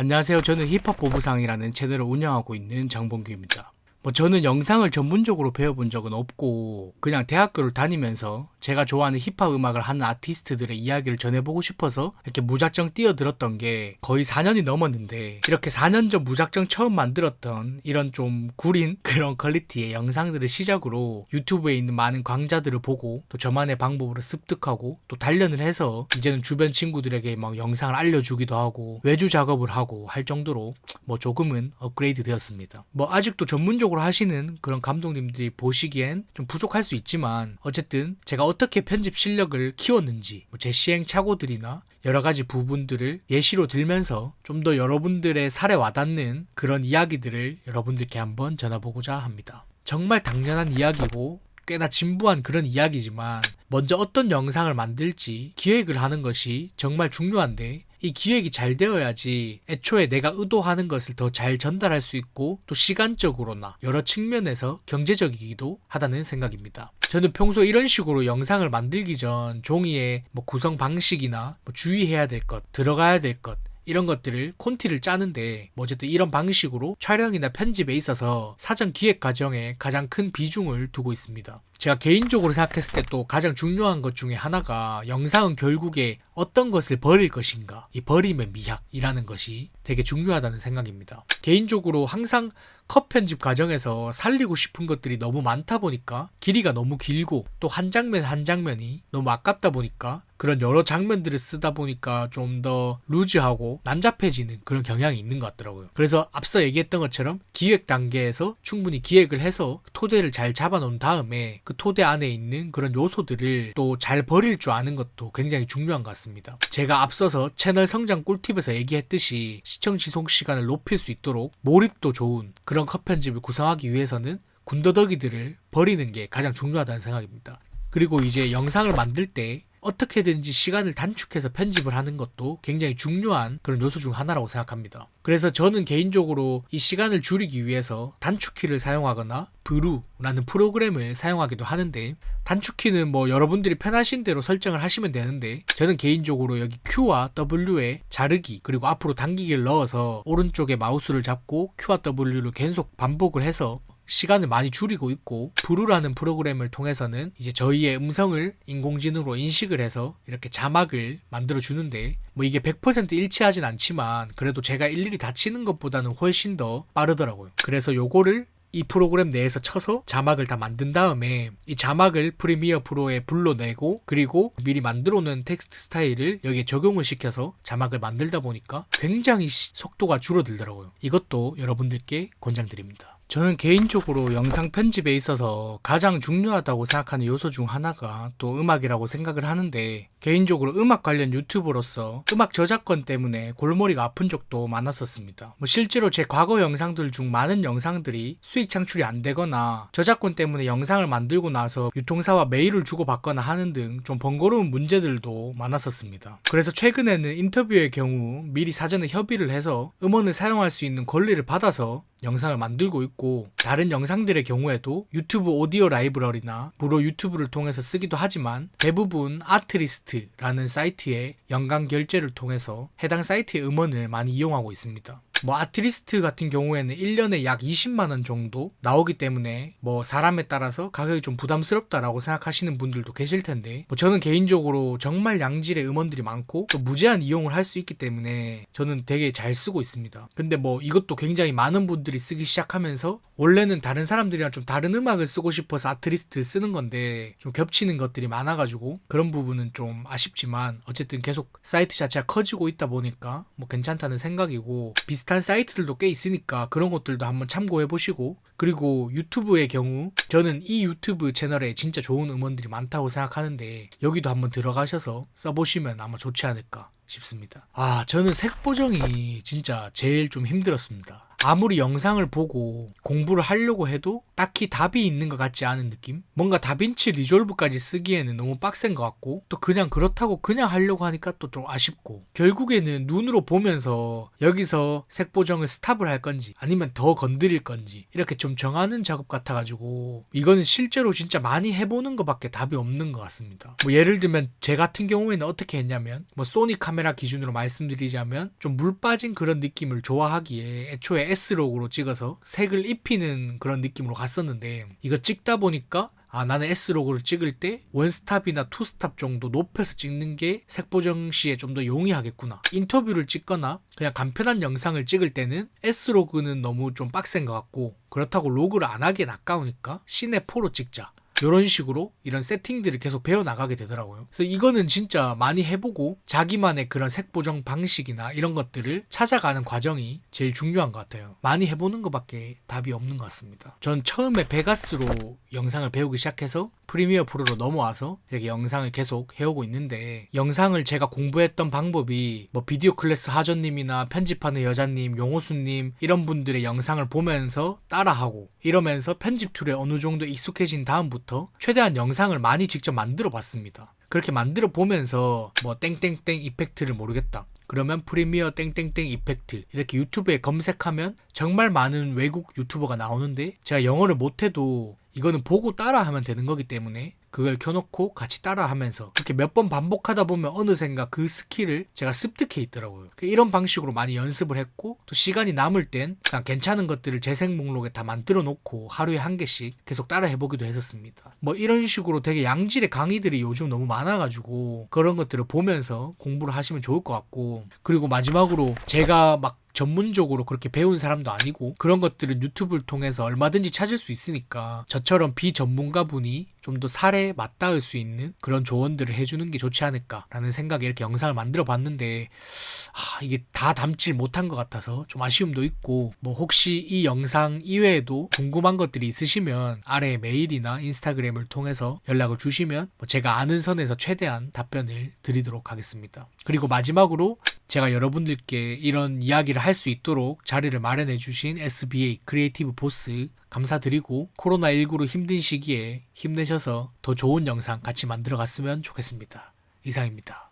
안녕하세요. 저는 힙합 보부상이라는 채널을 운영하고 있는 장봉규입니다. 뭐 저는 영상을 전문적으로 배워본 적은 없고 그냥 대학교를 다니면서 제가 좋아하는 힙합 음악을 하는 아티스트들의 이야기를 전해보고 싶어서 이렇게 무작정 뛰어들었던 게 거의 4년이 넘었는데 이렇게 4년 전 무작정 처음 만들었던 이런 좀 구린 그런 퀄리티의 영상들을 시작으로 유튜브에 있는 많은 강좌들을 보고 또 저만의 방법으로 습득하고 또 단련을 해서 이제는 주변 친구들에게 막 영상을 알려주기도 하고 외주 작업을 하고 할 정도로 뭐 조금은 업그레이드 되었습니다. 뭐 아직도 전문적으로 하시는 그런 감독님들이 보시기엔 좀 부족할 수 있지만 어쨌든 제가 어떻게 편집 실력을 키웠는지 뭐제 시행착오들이나 여러 가지 부분들을 예시로 들면서 좀 더 여러분들의 살에 와닿는 그런 이야기들을 여러분들께 한번 전해보고자 합니다. 정말 당연한 이야기고 꽤나 진부한 그런 이야기지만 먼저 어떤 영상을 만들지 기획을 하는 것이 정말 중요한데 이 기획이 잘 되어야지 애초에 내가 의도하는 것을 더 잘 전달할 수 있고 또 시간적으로나 여러 측면에서 경제적이기도 하다는 생각입니다. 저는 평소 이런 식으로 영상을 만들기 전 종이에 뭐 구성 방식이나 뭐 주의해야 될 것, 들어가야 될 것, 이런 것들을 콘티를 짜는데 뭐 어쨌든 이런 방식으로 촬영이나 편집에 있어서 사전 기획 과정에 가장 큰 비중을 두고 있습니다. 제가 개인적으로 생각했을 때 또 가장 중요한 것 중에 하나가 영상은 결국에 어떤 것을 버릴 것인가 이 버림의 미학이라는 것이 되게 중요하다는 생각입니다. 개인적으로 항상 컷 편집 과정에서 살리고 싶은 것들이 너무 많다 보니까 길이가 너무 길고 또 한 장면 한 장면이 너무 아깝다 보니까 그런 여러 장면들을 쓰다 보니까 좀 더 루즈하고 난잡해지는 그런 경향이 있는 것 같더라고요. 그래서 앞서 얘기했던 것처럼 기획 단계에서 충분히 기획을 해서 토대를 잘 잡아놓은 다음에 그 토대 안에 있는 그런 요소들을 또 잘 버릴 줄 아는 것도 굉장히 중요한 것 같습니다. 제가 앞서서 채널 성장 꿀팁에서 얘기했듯이 시청 지속 시간을 높일 수 있도록 몰입도 좋은 그런 컷 편집을 구성하기 위해서는 군더더기들을 버리는 게 가장 중요하다는 생각입니다. 그리고 이제 영상을 만들 때 어떻게든지 시간을 단축해서 편집을 하는 것도 굉장히 중요한 그런 요소 중 하나라고 생각합니다. 그래서 저는 개인적으로 이 시간을 줄이기 위해서 단축키를 사용하거나 브루라는 프로그램을 사용하기도 하는데 단축키는 뭐 여러분들이 편하신 대로 설정을 하시면 되는데 저는 개인적으로 여기 Q와 W에 자르기 그리고 앞으로 당기기를 넣어서 오른쪽에 마우스를 잡고 Q와 W를 계속 반복을 해서 시간을 많이 줄이고 있고 브루라는 프로그램을 통해서는 이제 저희의 음성을 인공지능으로 인식을 해서 이렇게 자막을 만들어 주는데 뭐 이게 100% 일치하진 않지만 그래도 제가 일일이 다 치는 것보다는 훨씬 더 빠르더라고요. 그래서 요거를 이 프로그램 내에서 쳐서 자막을 다 만든 다음에 이 자막을 프리미어 프로에 불러내고 그리고 미리 만들어 놓은 텍스트 스타일을 여기에 적용을 시켜서 자막을 만들다 보니까 굉장히 시- 속도가 줄어들더라고요. 이것도 여러분들께 권장드립니다. 저는 개인적으로 영상 편집에 있어서 가장 중요하다고 생각하는 요소 중 하나가 또 음악이라고 생각을 하는데 개인적으로 음악 관련 유튜버로서 음악 저작권 때문에 골머리가 아픈 적도 많았었습니다. 뭐 실제로 제 과거 영상들 중 많은 영상들이 수익 창출이 안 되거나 저작권 때문에 영상을 만들고 나서 유통사와 메일을 주고받거나 하는 등 좀 번거로운 문제들도 많았었습니다. 그래서 최근에는 인터뷰의 경우 미리 사전에 협의를 해서 음원을 사용할 수 있는 권리를 받아서 영상을 만들고 있고 다른 영상들의 경우에도 유튜브 오디오 라이브러리나 무료 유튜브를 통해서 쓰기도 하지만 대부분 아트리스트라는 사이트의 연간 결제를 통해서 해당 사이트의 음원을 많이 이용하고 있습니다. 뭐 아트리스트 같은 경우에는 1년에 약 20만 원 정도 나오기 때문에 뭐 사람에 따라서 가격이 좀 부담스럽다라고 생각하시는 분들도 계실 텐데 뭐 저는 개인적으로 정말 양질의 음원들이 많고 또 무제한 이용을 할 수 있기 때문에 저는 되게 잘 쓰고 있습니다. 근데 뭐 이것도 굉장히 많은 분들이 쓰기 시작하면서 원래는 다른 사람들이랑 좀 다른 음악을 쓰고 싶어서 아트리스트를 쓰는 건데 좀 겹치는 것들이 많아가지고 그런 부분은 좀 아쉽지만 어쨌든 계속 사이트 자체가 커지고 있다 보니까 뭐 괜찮다는 생각이고 비슷한 사이트들도 꽤 있으니까 그런 것들도 한번 참고해 보시고 그리고 유튜브의 경우 저는 이 유튜브 채널에 진짜 좋은 음원들이 많다고 생각하는데 여기도 한번 들어가셔서 써보시면 아마 좋지 않을까 싶습니다. 아 저는 색 보정이 진짜 제일 좀 힘들었습니다. 아무리 영상을 보고 공부를 하려고 해도 딱히 답이 있는 것 같지 않은 느낌? 뭔가 다빈치 리졸브까지 쓰기에는 너무 빡센 것 같고 또 그냥 그렇다고 그냥 하려고 하니까 또 좀 아쉽고 결국에는 눈으로 보면서 여기서 색 보정을 스탑을 할 건지 아니면 더 건드릴 건지 이렇게 좀 정하는 작업 같아가지고 이거는 실제로 진짜 많이 해보는 것밖에 답이 없는 것 같습니다. 뭐 예를 들면 제 같은 경우에는 어떻게 했냐면 뭐 소니 카메라 기준으로 말씀드리자면 좀 물 빠진 그런 느낌을 좋아하기에 애초에 S록으로 찍어서 색을 입히는 그런 느낌으로 갔었는데 이거 찍다 보니까 아 나는 S록으로 찍을 때 원스탑이나 투스탑 정도 높여서 찍는 게 색보정 시에 좀 더 용이하겠구나. 인터뷰를 찍거나 그냥 간편한 영상을 찍을 때는 S로그는 너무 좀 빡센 것 같고 그렇다고 로그를 안 하기엔 아까우니까 시내 4로 찍자 이런 식으로 이런 세팅들을 계속 배워 나가게 되더라고요. 그래서 이거는 진짜 많이 해보고 자기만의 그런 색 보정 방식이나 이런 것들을 찾아가는 과정이 제일 중요한 것 같아요. 많이 해보는 것밖에 답이 없는 것 같습니다. 전 처음에 베가스로 영상을 배우기 시작해서 프리미어 프로로 넘어와서 이렇게 영상을 계속 해오고 있는데 영상을 제가 공부했던 방법이 뭐 비디오 클래스 하전님이나 편집하는 여자님, 용호수님 이런 분들의 영상을 보면서 따라하고 이러면서 편집 툴에 어느 정도 익숙해진 다음부터 최대한 영상을 많이 직접 만들어 봤습니다. 그렇게 만들어 보면서 뭐 땡땡땡 이펙트를 모르겠다. 그러면 프리미어 땡땡땡 이펙트 이렇게 유튜브에 검색하면 정말 많은 외국 유튜버가 나오는데 제가 영어를 못해도 이거는 보고 따라하면 되는 거기 때문에 그걸 켜놓고 같이 따라하면서 그렇게 몇 번 반복하다 보면 어느샌가 그 스킬을 제가 습득해 있더라고요. 그 이런 방식으로 많이 연습을 했고 또 시간이 남을 땐 그냥 괜찮은 것들을 재생 목록에 다 만들어 놓고 하루에 한 개씩 계속 따라 해보기도 했었습니다. 뭐 이런 식으로 되게 양질의 강의들이 요즘 너무 많아가지고 그런 것들을 보면서 공부를 하시면 좋을 것 같고 그리고 마지막으로 제가 막 전문적으로 그렇게 배운 사람도 아니고 그런 것들은 유튜브를 통해서 얼마든지 찾을 수 있으니까 저처럼 비전문가 분이 좀 더 살에 맞닿을 수 있는 그런 조언들을 해주는 게 좋지 않을까라는 생각에 이렇게 영상을 만들어 봤는데 아, 이게 다 담질 못한 것 같아서 좀 아쉬움도 있고 뭐 혹시 이 영상 이외에도 궁금한 것들이 있으시면 아래 메일이나 인스타그램을 통해서 연락을 주시면 뭐 제가 아는 선에서 최대한 답변을 드리도록 하겠습니다. 그리고 마지막으로 제가 여러분들께 이런 이야기를 할 수 있도록 자리를 마련해 주신 SBA 크리에이티브 보스 감사드리고 코로나19로 힘든 시기에 힘내셔서 더 좋은 영상 같이 만들어 갔으면 좋겠습니다. 이상입니다.